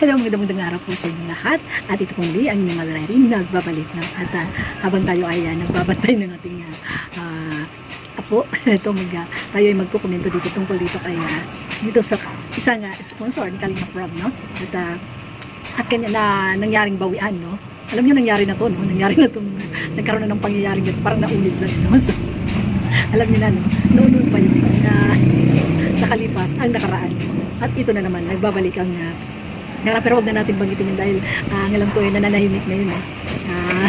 Hello, magandang araw po sa inyo lahat. At ito pong li, ang inyong Malari, nagbabalik na. At ah, habang tayo ay ah, nagbabantay ng ating ah, apo, ito mag, ah, tayo ay magkukomento dito tungkol dito kay ah, dito sa isang ah, sponsor ni Kalinga Prab, no? At, ah, at kanya na nangyaring bawian, no? Alam niyo nangyari na to, no? Nangyari na to, nagkaroon na ng pangyayaring ganito, parang naulit lang, no? So, alam niyo na, no? Noon pa yun, na nakalipas ang nakaraan. At ito na naman, nagbabalik ang ah, Nga pero wag na natin banggitin yun dahil uh, ngayon ko yun nananahimik na yun. Eh. Ah,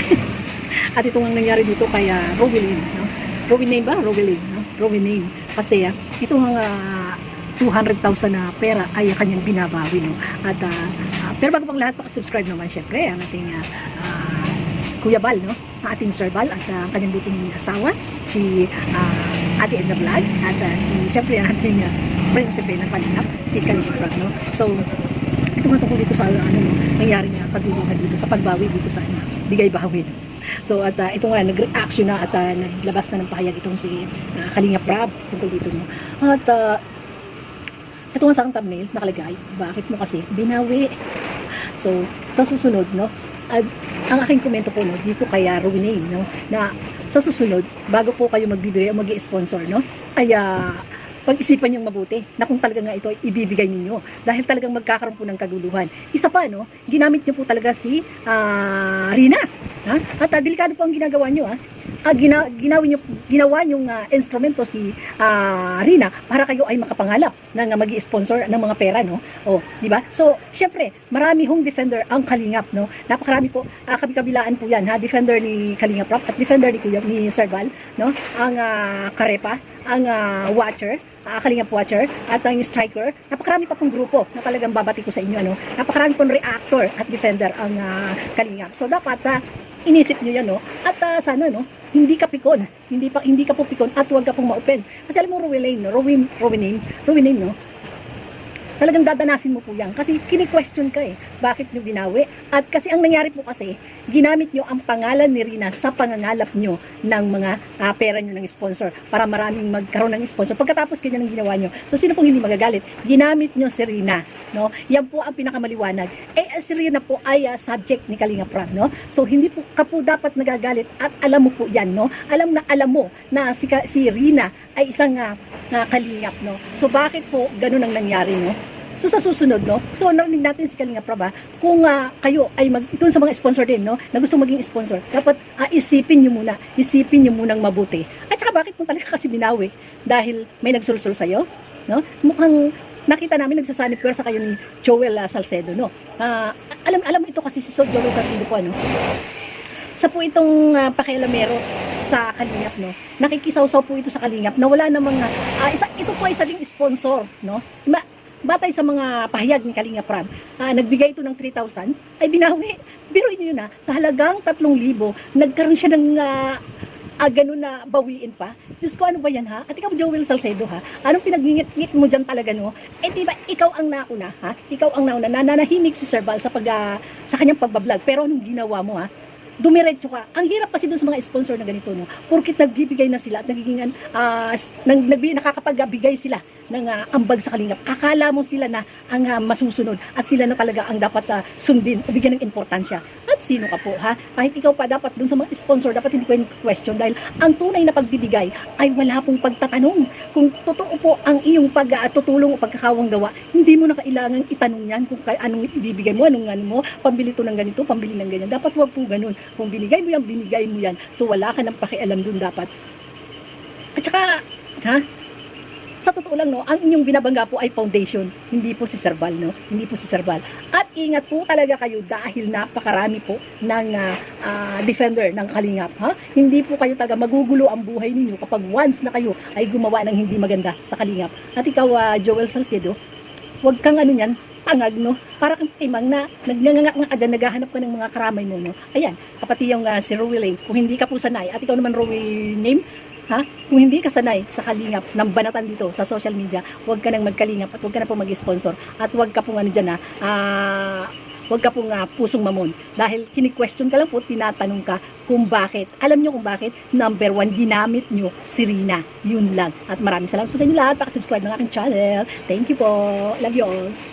at ito ang nangyari dito kay uh, Rowelyn. No? Rowelyn ba? Rowelyn. No? Rowelyn. Kasi uh, ito ang uh, 200,000 na pera ay kanyang binabawi. No? At, uh, uh, pero bago pang lahat, pakasubscribe naman syempre ang ating uh, uh, Kuya Bal, no? ang ating Sir Bal at uh, ang kanyang buting asawa, si uh, Ate Edna Vlog at uh, si syempre ang ating uh, prinsipe ng Palingap, si Prab, no? So, ito nga tungkol dito sa ano, no, nangyari nga kaguluhan dito sa pagbawi dito sa ano, bigay bawi. So at uh, ito nga nag-reaction na at uh, naglabas na ng pahayag itong si uh, Kalinga Prab tungkol dito no. At uh, ito nga sa thumbnail nakalagay, bakit mo kasi binawi? So sa susunod no, at ang aking komento po no, dito kay uh, Ruinane no, na sa susunod bago po kayo magbibigay o mag-sponsor no, ay uh, pag-isipan niyong mabuti na kung talaga nga ito ay ibibigay ninyo dahil talagang magkakaroon po ng kaguluhan. Isa pa, no, ginamit niyo po talaga si ah, Rina. Ha? At ah, delikado po ang ginagawa niyo. Ha? Ah, gina, ginawa niyo, ginawa niyong ah, instrumento si ah, Rina para kayo ay makapangalap ng uh, mag sponsor ng mga pera. No? O, di ba? So, syempre, marami hong defender ang Kalingap. No? Napakarami po, ah, kabi-kabilaan po yan. Ha? Defender ni Kalingap Rock at defender ni, Kuya, ni Sir Val. No? Ang ah, Karepa, ang ah, Watcher, uh, Kalingap Watcher at ang striker. Napakarami pa pong grupo na talagang babati ko sa inyo. Ano? Napakarami pong reactor at defender ang uh, Kalingap. So dapat uh, inisip nyo yan. No? At uh, sana no, hindi ka pikon. Hindi, pa, hindi ka po pikon at huwag ka pong ma-open. Kasi alam mo, Rowelane, no? Rowin, Rowiname, Rowiname, no? Talagang dadanasin mo po yan. Kasi kini-question ka eh, bakit nyo binawi? At kasi ang nangyari po kasi, ginamit nyo ang pangalan ni Rina sa pangangalap nyo ng mga uh, pera nyo ng sponsor para maraming magkaroon ng sponsor. Pagkatapos ganyan ang ginawa nyo. So sino pong hindi magagalit? Ginamit nyo si Rina. No? Yan po ang pinakamaliwanag. Eh si Rina po ay uh, subject ni Kalinga Prab. No? So hindi po ka po dapat nagagalit at alam mo po yan. No? Alam na alam mo na si, si Rina ay isang uh, uh, kalingap. No? So bakit po ganun ang nangyari? No? So sa susunod, no? So narinig natin si Kalinga Praba, kung uh, kayo ay mag ito sa mga sponsor din, no? Na gusto maging sponsor, dapat uh, isipin niyo muna, isipin niyo munang mabuti. At saka bakit mo talaga kasi binawi? Dahil may nagsulsul sa iyo, no? Mukhang nakita namin nagsasanib sa kayo ni Joel uh, Salcedo, no? Uh, alam alam ito kasi si Joel Salcedo po, ano? Sa po itong uh, pakialamero sa Kalingap, no? Nakikisaw-saw po ito sa Kalingap na wala namang, uh, isa, ito po ay isa ding sponsor, no? Ma batay sa mga pahayag ni Kalinga Pram, uh, nagbigay ito ng 3,000, ay binawi. Biruin niyo na, sa halagang 3,000, nagkaroon siya ng uh, ah, ganun na bawiin pa. Diyos ko, ano ba yan ha? At ikaw, Joel Salcedo ha? Anong pinagngit-ngit mo dyan talaga no? Eh di ikaw ang nauna ha? Ikaw ang nauna, nananahimik si Sir Val sa, pag, uh, sa kanyang pagbablog. Pero anong ginawa mo ha? Dumiretso ka. Ang hirap kasi doon sa mga sponsor na ganito, no? Porkit nagbibigay na sila at nagiging, uh, nag, nagbibigay, nakakapagbigay sila ng uh, ambag sa kalingap. Akala mo sila na ang uh, masusunod at sila na talaga ang dapat uh, sundin o bigyan ng importansya. At sino ka po, ha? Kahit ikaw pa dapat doon sa mga sponsor, dapat hindi ko yung question dahil ang tunay na pagbibigay ay wala pong pagtatanong. Kung totoo po ang iyong pagtutulong o pagkakawang gawa, hindi mo na kailangan itanong yan kung anong ibibigay mo, anong ano mo, pambili to ng ganito, pambili ng ganyan. Dapat wag po ganun. Kung binigay mo yan, binigay mo yan. So wala ka nang pakialam dun dapat. At saka, ha? Sa totoo lang, no, ang inyong binabangga po ay foundation, hindi po si Serbal, no? Hindi po si Serbal. At ingat po talaga kayo dahil napakarami po ng uh, uh, defender ng Kalingap, ha? Hindi po kayo taga magugulo ang buhay ninyo kapag once na kayo ay gumawa ng hindi maganda sa Kalingap. At ikaw, uh, Joel Salcedo, huwag kang ano niyan, tangag, no? Para kang timang na nagnangangak nga ka dyan, naghahanap ka ng mga karamay mo, no? Ayan, kapati yung uh, si Rowelay, kung hindi ka po sanay, at ikaw naman Rowelay name, ha? Kung hindi ka sanay sa kalingap ng banatan dito sa social media, huwag ka nang magkalingap at huwag ka na po mag-sponsor at huwag ka pong ano dyan, ha? Ah, huwag ka pong uh, pusong mamon. Dahil kini-question ka lang po, tinatanong ka kung bakit. Alam nyo kung bakit? Number one, ginamit nyo si Rina. Yun lang. At maraming salamat po sa inyo lahat. Pakisubscribe ng aking channel. Thank you po. Love you all.